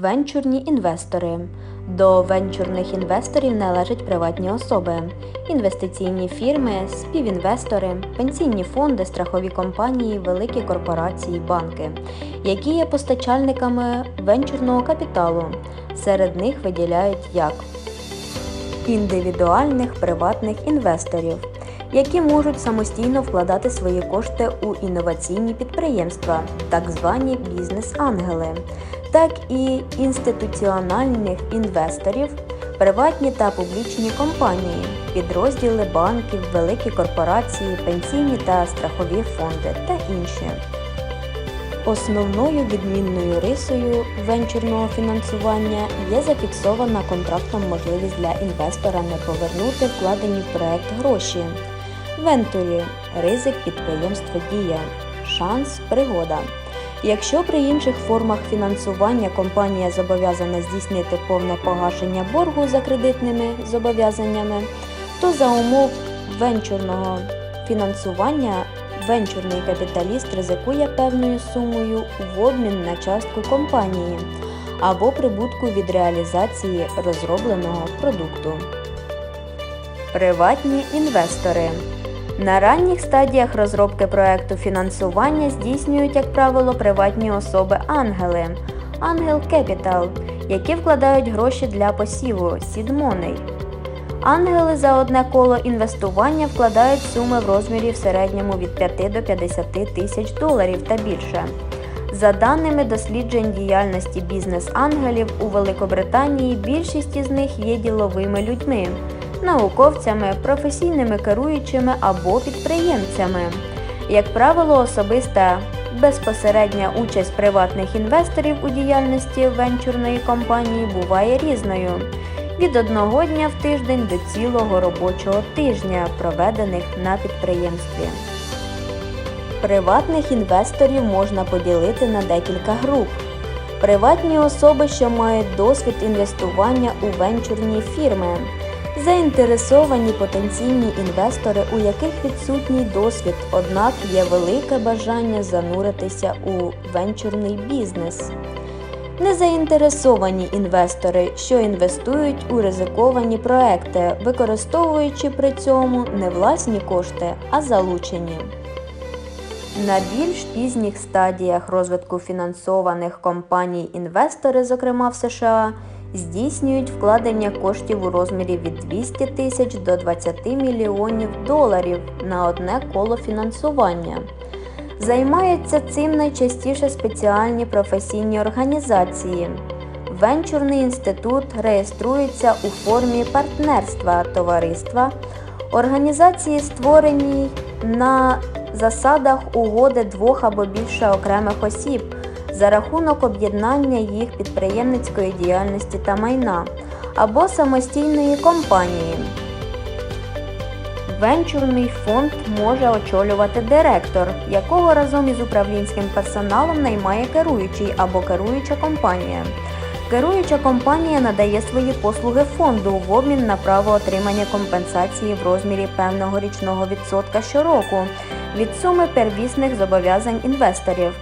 Венчурні інвестори. До венчурних інвесторів належать приватні особи, інвестиційні фірми, співінвестори, пенсійні фонди, страхові компанії, великі корпорації, банки, які є постачальниками венчурного капіталу. Серед них виділяють як індивідуальних приватних інвесторів, які можуть самостійно вкладати свої кошти у інноваційні підприємства, так звані бізнес-ангели, так і інституціональних інвесторів, приватні та публічні компанії, підрозділи банків, великі корпорації, пенсійні та страхові фонди та інші. Основною відмінною рисою венчурного фінансування є зафіксована контрактом можливість для інвестора не повернути вкладені в проект гроші. Вентурі ризик підприємства дія, шанс пригода. Якщо при інших формах фінансування компанія зобов'язана здійснити повне погашення боргу за кредитними зобов'язаннями, то за умов венчурного фінансування венчурний капіталіст ризикує певною сумою в обмін на частку компанії або прибутку від реалізації розробленого продукту. Приватні інвестори на ранніх стадіях розробки проекту фінансування здійснюють, як правило, приватні особи-ангели Ангел Capital, які вкладають гроші для посіву Money. Ангели за одне коло інвестування вкладають суми в розмірі в середньому від 5 до 50 тисяч доларів та більше. За даними досліджень діяльності бізнес-ангелів у Великобританії, більшість із них є діловими людьми, науковцями, професійними керуючими або підприємцями. Як правило, особиста безпосередня участь приватних інвесторів у діяльності венчурної компанії буває різною від одного дня в тиждень до цілого робочого тижня, проведених на підприємстві. Приватних інвесторів можна поділити на декілька груп. Приватні особи, що мають досвід інвестування у венчурні фірми, заінтересовані потенційні інвестори, у яких відсутній досвід, однак є велике бажання зануритися у венчурний бізнес. Незаінтересовані інвестори, що інвестують у ризиковані проекти, використовуючи при цьому не власні кошти, а залучені. На більш пізніх стадіях розвитку фінансованих компаній інвестори, зокрема в США, здійснюють вкладення коштів у розмірі від 200 тисяч до 20 мільйонів доларів на одне коло фінансування. Займаються цим найчастіше спеціальні професійні організації. Венчурний інститут реєструється у формі партнерства товариства, організації створені на засадах угоди двох або більше окремих осіб за рахунок об'єднання їх підприємницької діяльності та майна або самостійної компанії. Венчурний фонд може очолювати директор, якого разом із управлінським персоналом наймає керуючий або керуюча компанія. Керуюча компанія надає свої послуги фонду в обмін на право отримання компенсації в розмірі певного річного відсотка щороку від суми первісних зобов'язань інвесторів.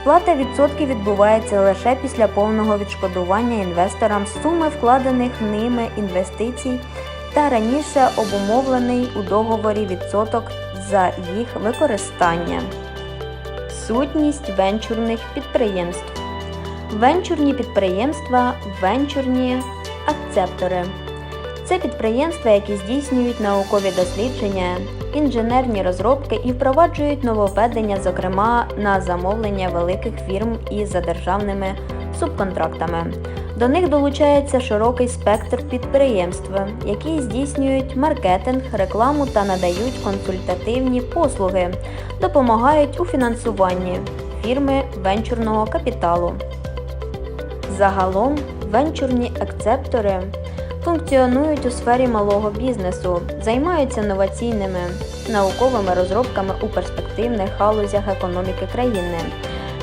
Сплата відсотків відбувається лише після повного відшкодування інвесторам суми вкладених ними інвестицій та раніше обумовлений у договорі відсоток за їх використання. Сутність венчурних підприємств. Венчурні підприємства, венчурні акцептори. Це підприємства, які здійснюють наукові дослідження, інженерні розробки і впроваджують нововведення, зокрема на замовлення великих фірм із за державними субконтрактами. До них долучається широкий спектр підприємств, які здійснюють маркетинг, рекламу та надають консультативні послуги, допомагають у фінансуванні фірми венчурного капіталу. Загалом венчурні акцептори функціонують у сфері малого бізнесу, займаються новаційними науковими розробками у перспективних галузях економіки країни,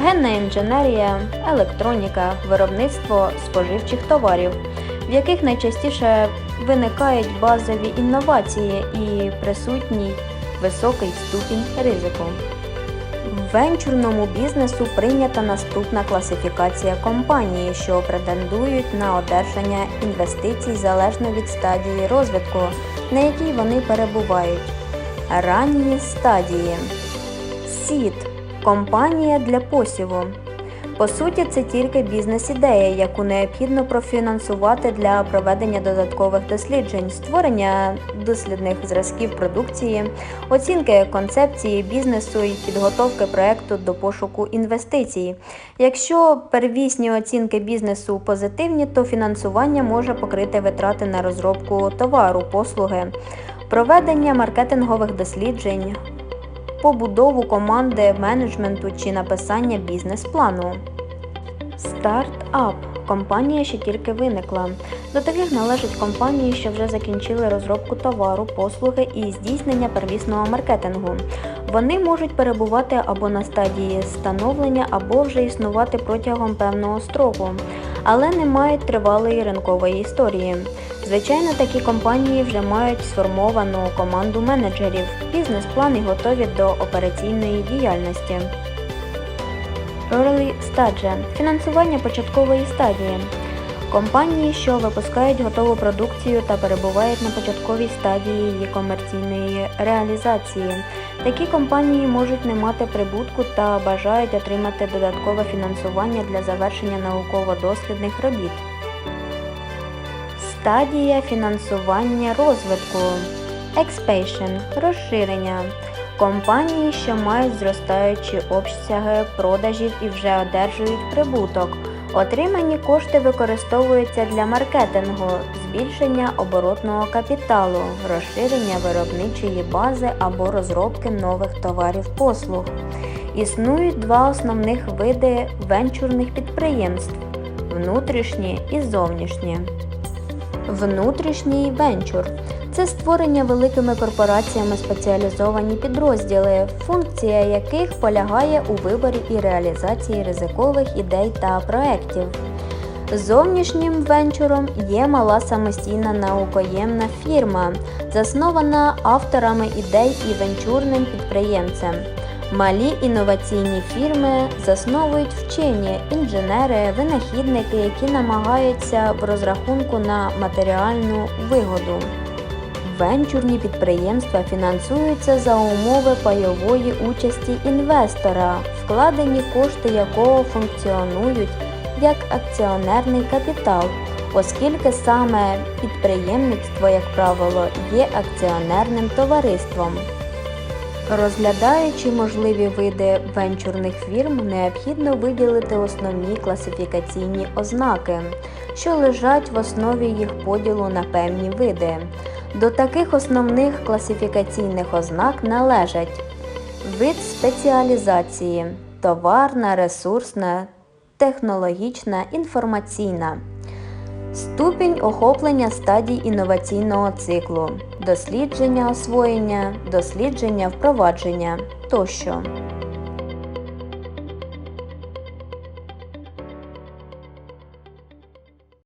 генна інженерія, електроніка, виробництво споживчих товарів, в яких найчастіше виникають базові інновації і присутній високий ступінь ризику. Венчурному бізнесу прийнята наступна класифікація компаній, що претендують на одержання інвестицій залежно від стадії розвитку, на якій вони перебувають. Ранні стадії. Сід компанія для посіву. По суті, це тільки бізнес-ідея, яку необхідно профінансувати для проведення додаткових досліджень, створення дослідних зразків продукції, оцінки концепції бізнесу і підготовки проекту до пошуку інвестицій. Якщо первісні оцінки бізнесу позитивні, то фінансування може покрити витрати на розробку товару, послуги, проведення маркетингових досліджень, побудову команди менеджменту чи написання бізнес-плану. Стартап компанія, що тільки виникла. До таких належать компанії, що вже закінчили розробку товару, послуги і здійснення первісного маркетингу. Вони можуть перебувати або на стадії становлення, або вже існувати протягом певного строку, але не мають тривалої ринкової історії. Звичайно, такі компанії вже мають сформовану команду менеджерів, бізнес-плани готові до операційної діяльності. Early Stage – фінансування початкової стадії. Компанії, що випускають готову продукцію та перебувають на початковій стадії її комерційної реалізації. Такі компанії можуть не мати прибутку та бажають отримати додаткове фінансування для завершення науково-дослідних робіт. Стадія фінансування розвитку. Expansion – розширення. Компанії, що мають зростаючі обсяги продажів і вже одержують прибуток. Отримані кошти використовуються для маркетингу, збільшення оборотного капіталу, розширення виробничої бази або розробки нових товарів послуг. Існують два основних види венчурних підприємств внутрішні і зовнішні. Внутрішній венчур це створення великими корпораціями спеціалізовані підрозділи, функція яких полягає у виборі і реалізації ризикових ідей та проєктів. Зовнішнім венчуром є мала самостійна наукоємна фірма, заснована авторами ідей і венчурним підприємцем. Малі інноваційні фірми засновують вчені, інженери, винахідники, які намагаються в розрахунку на матеріальну вигоду. Венчурні підприємства фінансуються за умови пайової участі інвестора, вкладені кошти якого функціонують як акціонерний капітал, оскільки саме підприємництво, як правило, є акціонерним товариством. Розглядаючи можливі види венчурних фірм, необхідно виділити основні класифікаційні ознаки, що лежать в основі їх поділу на певні види. До таких основних класифікаційних ознак належать вид спеціалізації, товарна, ресурсна, технологічна, інформаційна. Ступінь охоплення стадій інноваційного циклу, дослідження освоєння, дослідження впровадження тощо.